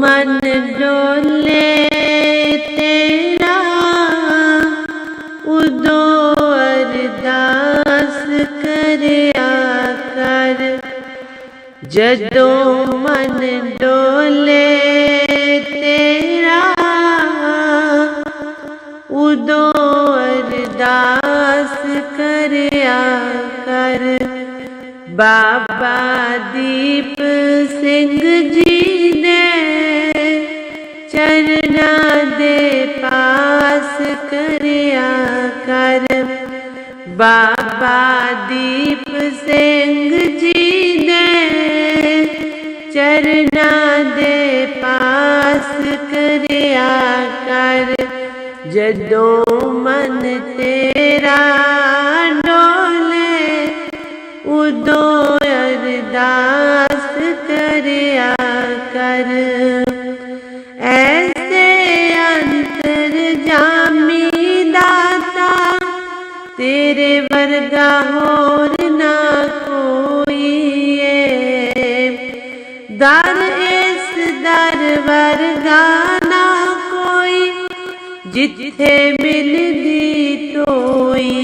मन डोले तेरा, उदो अरदास कर कर जदो मन डोले तेरा, उदो अरदास कर कर बाबा दीप सिंह जी दे पास करिया कर। बाबा दीप सिंह जी ने चरना दे पास करिया कर। जदों मन तेरा डोले उदो अरदास मेरा और ना कोई दर इस दर वरगाना कोई, जिथे मिलदी तोई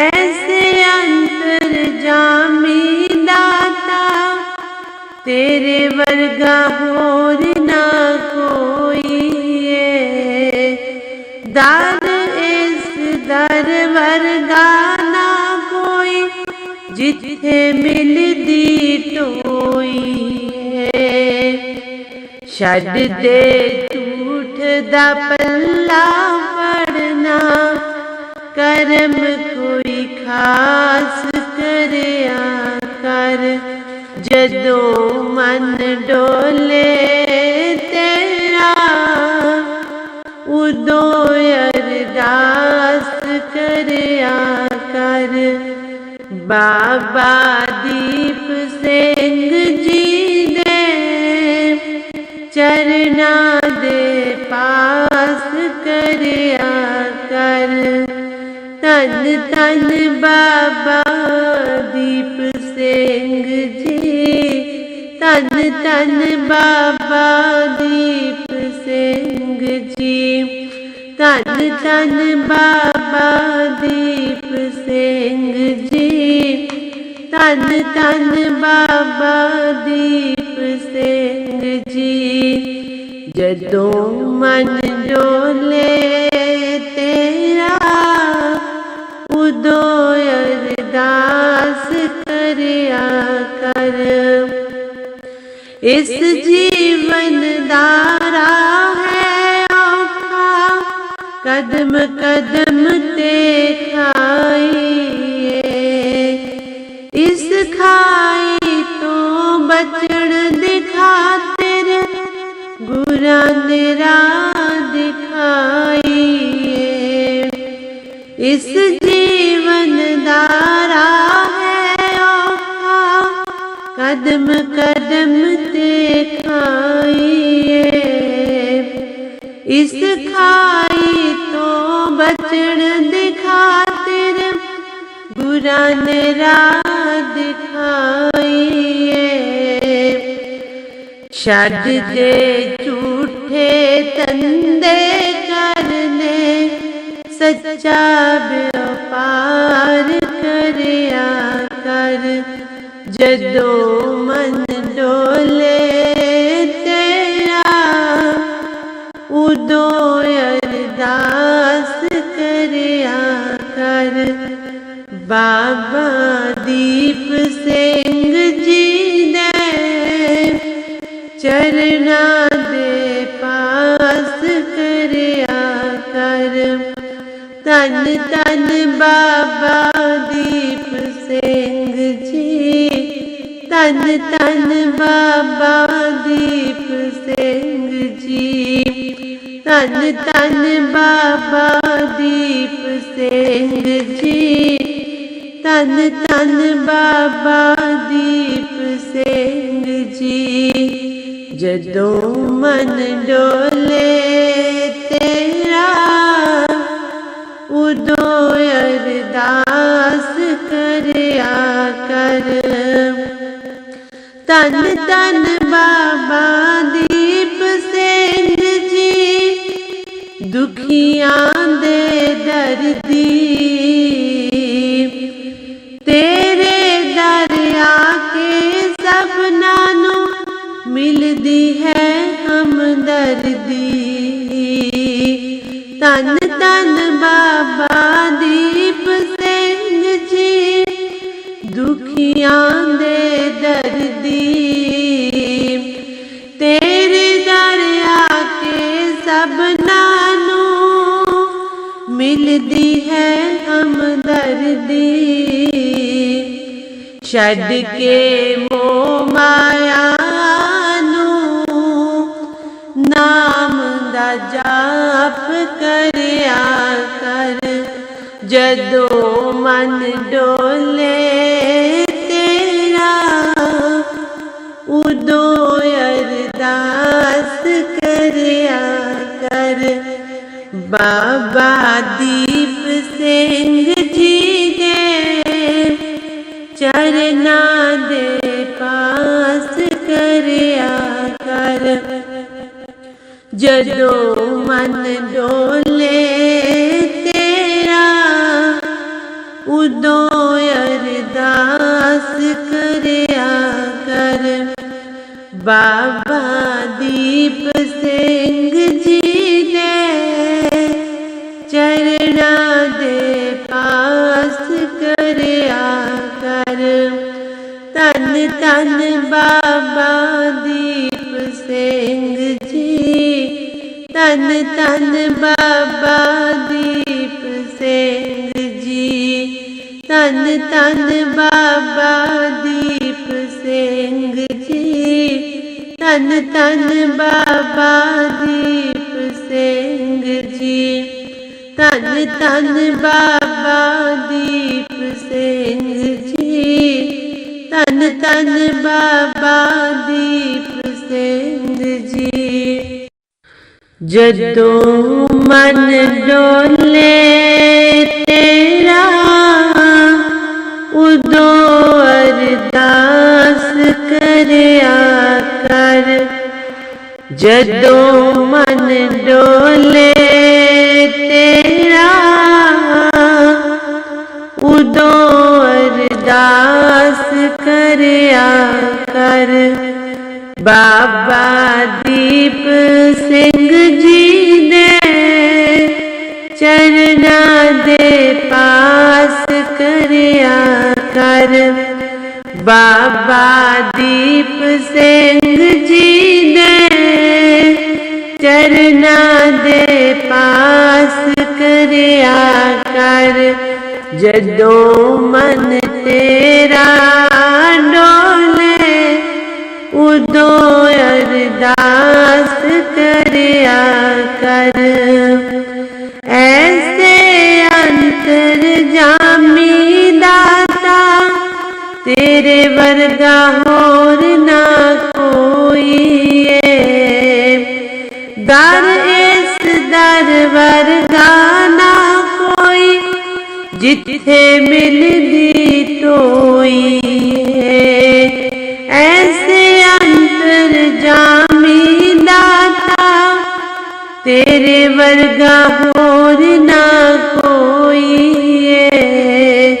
ऐसे अंतर जामी दाता, तेरे वर्गा हो ਛੱਡ ਦੇ ਝੂਠ ਦਾ ਪੱਲਾ ਫੜਨਾ ਕਰਮ ਕੋਈ ਖਾਸ ਕਰਿਆ ਕਰ ਜਦੋਂ ਮਨ ਡੋਲੇ ਤੇਰਾ ਉਦੋਂ ਅਰਦਾਸ ਕਰਿਆ ਕਰ ਬਾਬਾ करना दे पास कर कर। तन तन बाबा दीप सिंह जी। तन तन बाबा दीप सिंह जी। तन तन बाबा दीप सिंह जी। तन तन बाबा दीप से जी जदो मन डोले तेरा, उदो अरदास करिया कर। इस जीवन दारा है औखा कदम कदम देखा इस जीवन दारा है औखा कदम कदम खाइए इस खाई तो बचन दिखा तिर बुरा नरा दिखाइए। शे झूठे तंदे सच्चा व्यापार करया कर जदो मन डोले तेरा उदो अरदास कर बाबा तन तन बाबा दीप सिंह जी। तन तन बाबा दीप सिंह जी। तन तन बाबा दीप सिंह जी। तन तन बाबा दीप सिंह जी। जदों मन डोले ਉਦੋਂ ਅਰਦਾਸ ਕਰਿਆ ਕਰ ਤਨ ਤਨ ਬਾਬਾ ਦੀਪ ਸਿੰਘ ਜੀ ਦੁਖੀਆਂ ਦੇ ਦਰਦੀ ਛੱਡ ਕੇ ਮੋਹ ਮਾਇਆ ਨੂੰ ਨਾਮ ਦਾ ਜਾਪ ਕਰਿਆ ਕਰ ਜਦੋਂ ਮਨ ਡੋਲੇ ਤੇਰਾ ਉਦੋਂ ਅਰਦਾਸ ਕਰਿਆ ਕਰ ਬਾਬਾ ਦੀਪ ਸਿੰਘ जदों मन डोले तेरा, उदो अरदास करया कर। बाबा दीप सिंह जी ने चरणा दे पास करया कर। तन तन बाबा धन तन बाबा दीप सेन जी। तन तन बाबा दीप से जी। तन तन बाबा दीप से जी। तन तन बाबा दीप सेंग जी। तन तन बाबा दीप से जदों मन डोले तेरा उदो अरदास करया कर जदों मन डोले ਸਿੰਘ ਜੀ ਦੇ ਚਰਨਾਂ ਦੇ ਪਾਸ ਕਰਿਆ ਕਰ ਜਦੋਂ ਮਨ जिथे मिलदी तोई है। ऐसे अंतर जामी दाता, तेरे वर्गा होर ना कोई है।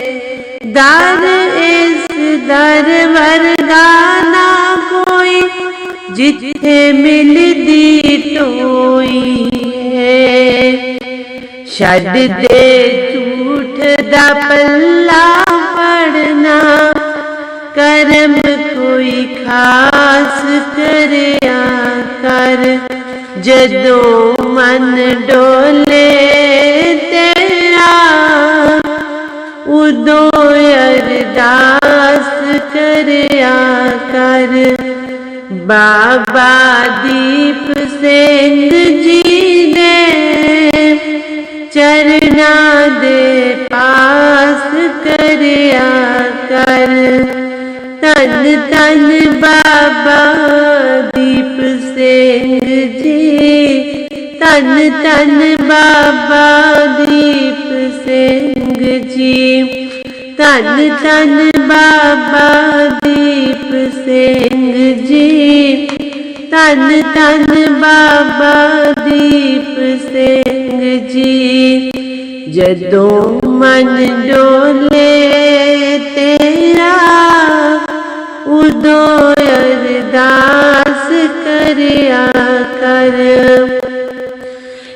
दर इस दर वर्गा ना कोई, जिथे मिलदी तोई है। छड़ दे दा पल्ला पढ़ना कर्म कोई खास कर कर जदो मन डोले तेरा, उदो अरदास करे कर बाबा दीप सिंह जी धन बाबा दीप सिंह जी। तन तन बाबा दीप सिंह जी। तन तन बाबा दीप सिंह जी। जदों मन डोले तेरा, उदो अरदास करिया कर।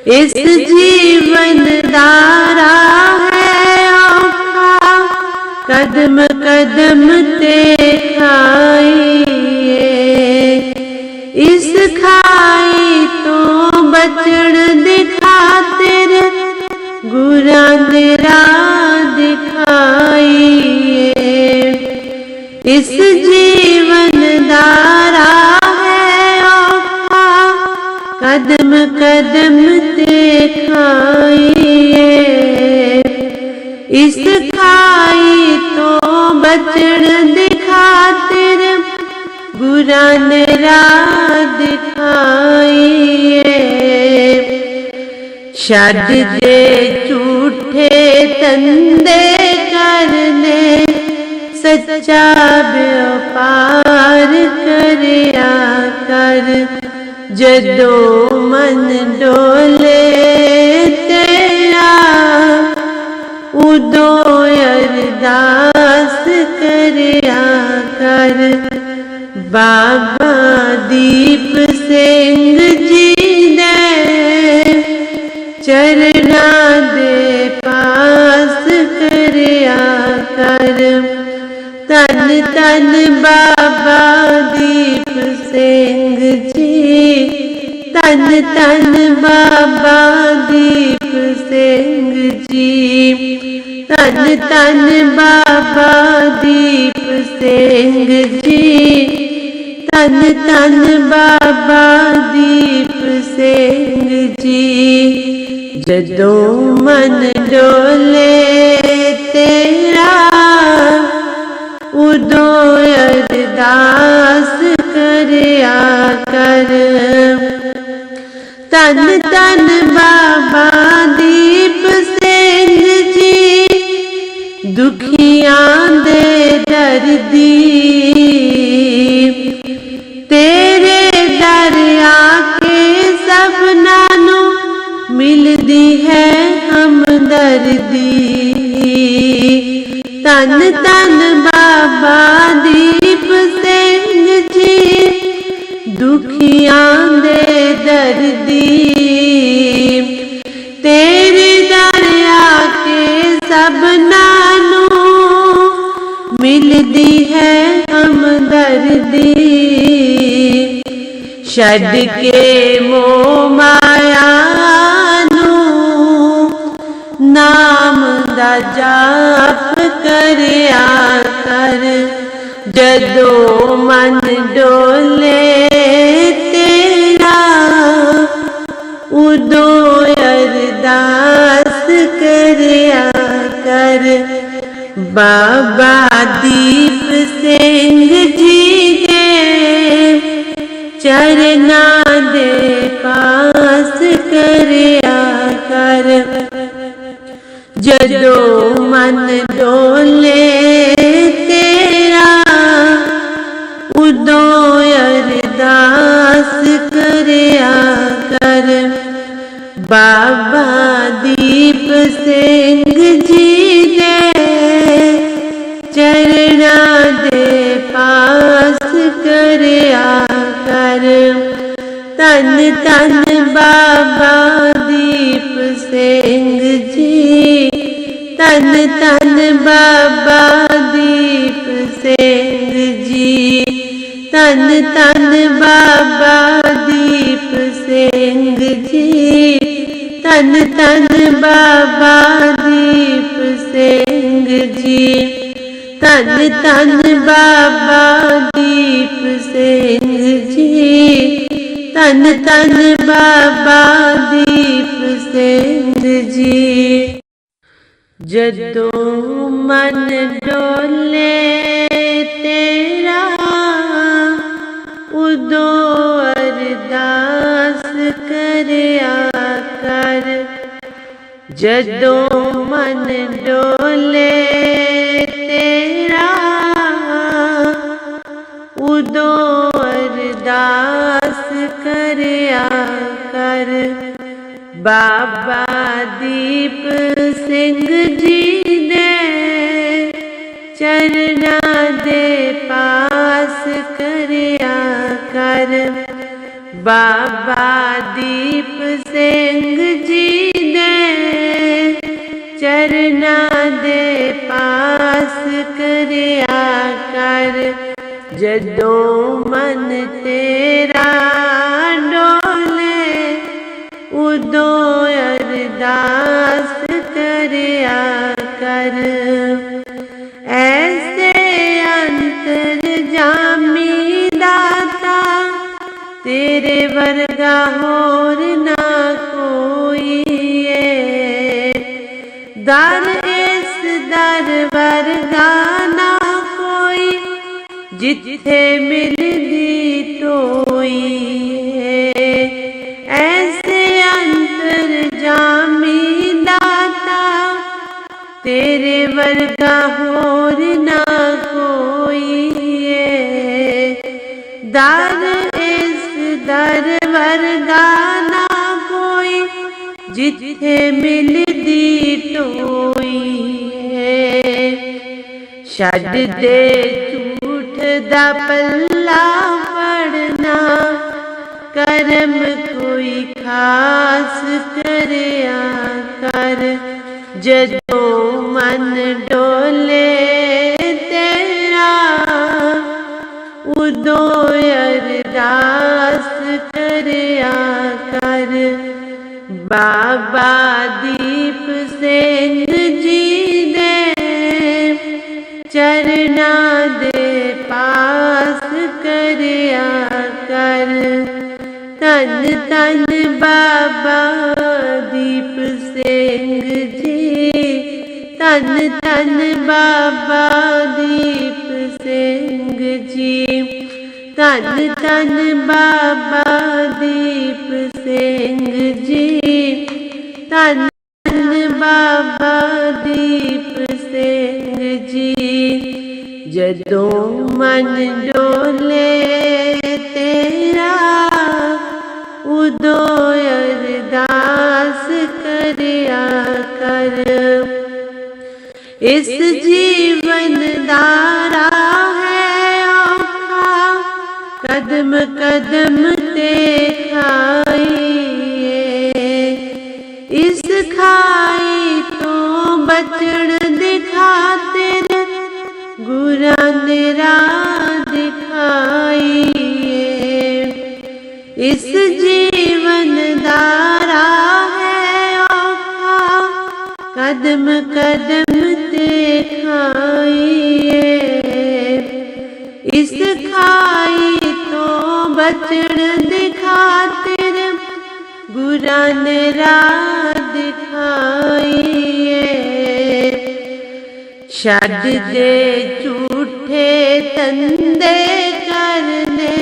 इस जीवन दारा है आपका। कदम कदम तेरे ਛੱਡ ਦੇ ਝੂਠੇ ਤੰਦੇ ਕਰਨੇ ਸੱਚਾ ਵਪਾਰ ਕਰਿਆ ਕਰ ਜਦੋਂ ਮਨ ਡੋਲੇ ਤੇਰਾ ਉਦੋਂ ਅਰਦਾਸ ਕਰਿਆ ਕਰ ਬਾਬਾ ਦੀਪ तन तन बाबा दीप सिंह जी। तन तन बाबा दीप सिंह जी। तन तन बाबा दीप सिंह जी। तन तन बाबा दीप सिंह जी। जदों मन डोले तेरा दो अरदास कर आकर। तन तन बाबा ਮਿਲਦੀ ਹੈ ਹਮਦਰਦੀ ਛੱਡ ਕੇ ਮੋਹ ਮਾਇਆ ਨੂੰ ਨਾਮ ਦਾ ਜਾਪ ਕਰਿਆ ਕਰ ਜਦੋਂ ਮਨ ਡੋਲੇ ਤੇਰਾ ਉਦੋਂ ਅਰਦਾਸ ਕਰਿਆ ਕਰ ਬਾਬਾ दीप सिंह जी के चरना दे पास कर आकर। जदो मन तन तन बाबा दीप सेन जी। तन तन बाबा दीप से जी। तन तन बाबा दीप से जी। तन तन बाबा दीप से जी। तन तन बाबा दीप सेंग जी। जदों मन डोले तेरा, उदो अरदास कर आकर। जदों मन डोले तेरा, उदो अरदास कर आकर। बाबा दीप सिंह बाबा दीप सिंह जी ने चरना दे पास करिया कर। जदों मन तेरा डोले, उदो अरदास करिया कर। दरगा होर ना कोई दर इस दर वर्गा ना कोई, जिथे मिलदी तो ऐसे अंतर जामी दाता, तेरे वर्गा हो ਜਿੱਥੇ ਮਿਲਦੀ ਟੋਈ ਹੈ ਛੱਡ ਦੇ ਝੂਠ ਦਾ ਪੱਲਾ ਫੜਨਾ, ਕਰਮ ਕੋਈ ਖਾਸ ਕਰਿਆ ਕਰ। ਜਦੋਂ ਮਨ ਡੋ बाबा दीप सेन जी ने चरना दे पास करया कर। तन तन बाबा दीप सेन जी, तन तन बाबा दीप सिंह जी, तन तन बाबा दीप सिंह जी। धन बाबा दीप सिंह जी। जदों मन डोले तेरा, उदो अरदास करिया कर। इस जीवन दारा है औखा कदम कदम देखा कदम कदम खाइए इस खाई तो बचन दिखाते तेरे बुरा नरा दिखाइए। छद दे झूठे तंदे करने,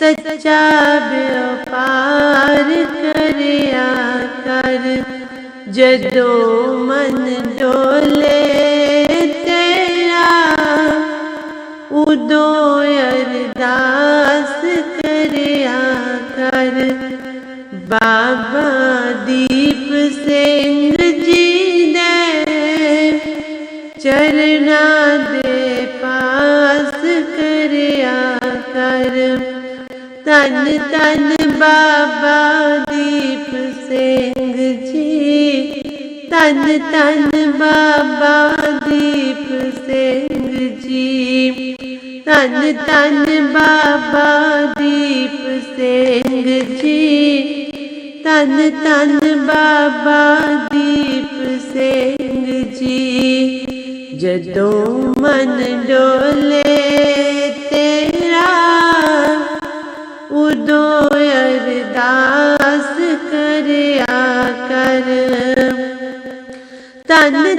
सच्चा व्यापार कर जदो मन डोले तेरा, उदो अरदास करया कर। बाबा दीप सिंह जी दे चरना दे पास करया कर। तन तन बाबा तन तन बाबा दीप सिंह जी। तन तन बाबा दीप सिंह जी। तन तन बाबा दीप सिंह जी। जदों मन डोले तेरा, उदो अरदास തന്നു